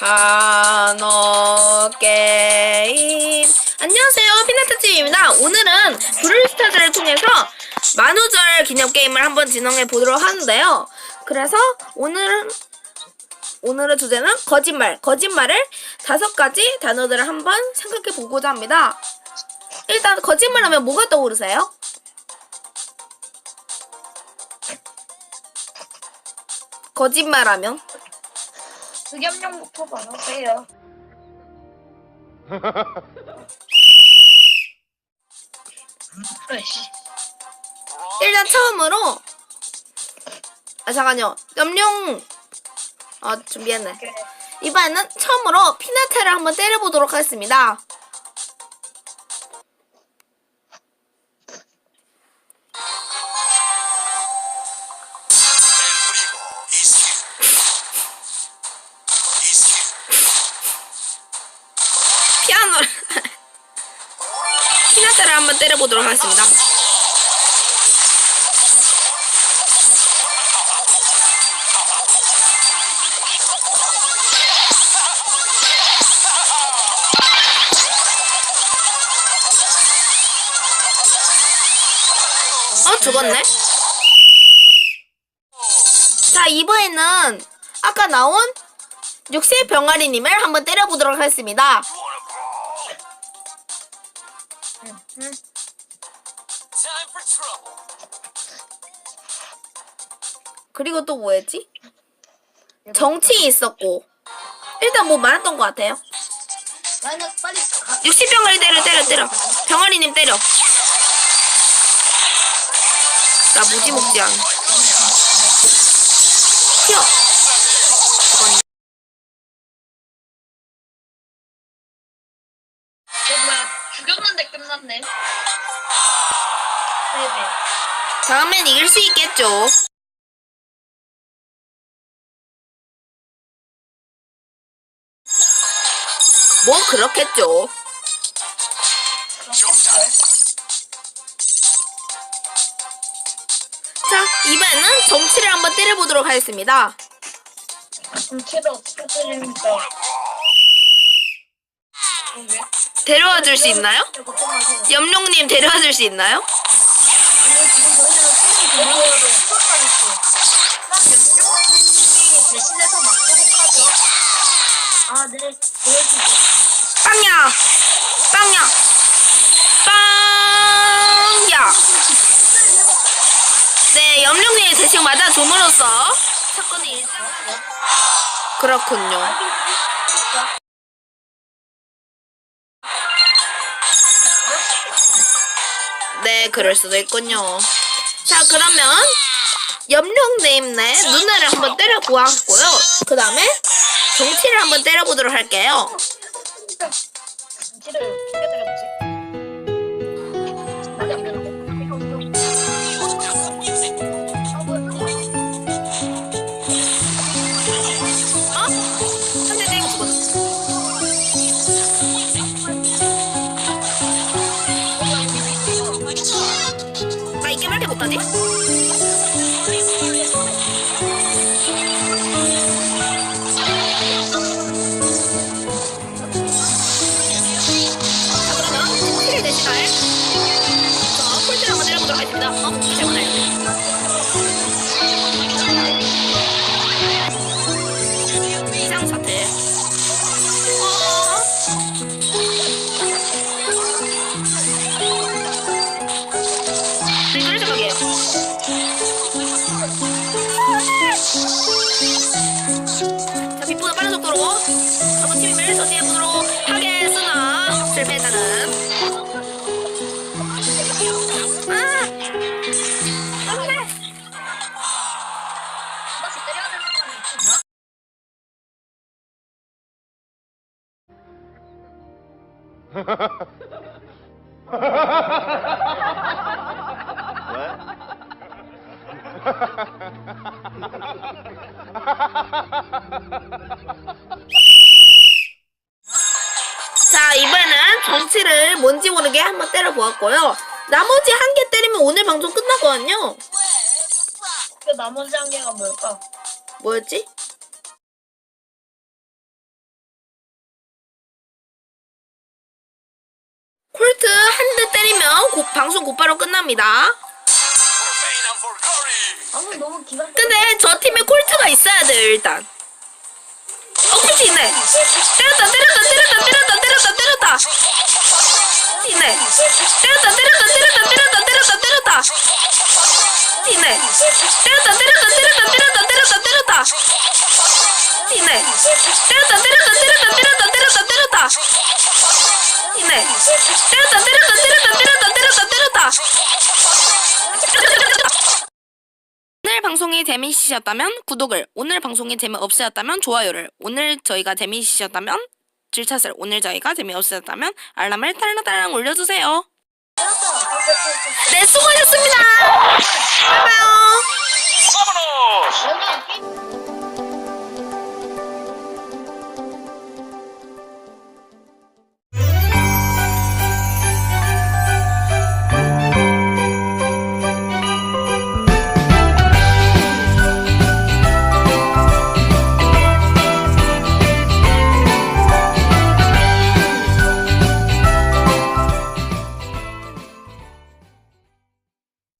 단어 게임. 안녕하세요 피나타집입니다 오늘은 브룰스타즈를 통해서 만우절 기념 게임을 한번 진행해 보도록 하는데요. 그래서 오늘은 오늘의 주제는 거짓말 거짓말을 다섯 가지 단어들을 한번 생각해 보고자 합니다. 일단 거짓말 하면 뭐가 떠오르세요? 거짓말 하면 수염용부터 말하세요. 아이씨. 일단 처음으로 아 잠깐요 염룡 아 준비했네. 이번에는 처음으로 피나타를 한번 때려보도록 하겠습니다 피나타를 한번 때려보도록 하겠습니다. 어 죽었네. 자 이번에는 아까 나온 육세 병아리님을 한번 때려보도록 하겠습니다 그리고 또 뭐였지? 정치 있었고. 일단 뭐 많았던 것 같아요. 나는 빨리 가. 육시 병아리 때려 때려 때려. 병아리님 때려. 나 무지 먹지 않아. 튀어? 죽였는데 끝났네. 네네. 다음엔 이길 수 있겠죠 뭐 그렇겠죠 자 이번에는 정치를 한번 때려보도록 하겠습니다 정체를 어떻게 때립니까? 어, 왜? 데려와 줄 수 있나요? 염룡님 데려와 줄 수 있나요? 빵야! 빵야! 빵야! 네 염룡님이 대신 맞아 줌으로써 사건이 일단 그렇군요 그럴 수도 있군요. 자 그러면 염룡님네 누나를 한번 때려 보았고요. 그 다음에 정치를 한번 때려보도록 할게요. 정체를 나 이게 왜 속도로 저번 팀을 저지해보도록 하겠으나 실패했다는. 아! 안 돼! 다 개 한번 때려보았고요. 나머지 한 개 때리면 오늘 방송 끝나거든요. 그 나머지 한 개가 뭘까? 뭐였지? 콜트 한 대 때리면 곧 방송 곧바로 끝납니다. 근데 저 팀에 콜트가 있어야 돼요 일단. 어 콜트 있네. 때렸다 때렸다 때렸다 때렸다 때렸다 때렸다. 때렸다 때렸다 때렸다 때렸다 때렸다 때렸다. 있네. 때렸다 때렸다 때렸다 때렸다 때렸다 때렸다. 있네. 때렸다 때렸다 때렸다 때렸다 때렸다 때렸다. 때렸다 때렸다 때렸다 때렸다 때렸다 때렸다. 오늘 방송이 재미있으셨다면 구독을, 오늘 방송이 재미없으셨다면 좋아요를, 오늘 저희가 재미있으셨다면 질차를, 오늘 저희가 재미없으셨다면 알람을 딸랑딸랑 올려주세요. 네, 수고하셨습니다. 네, 봐요.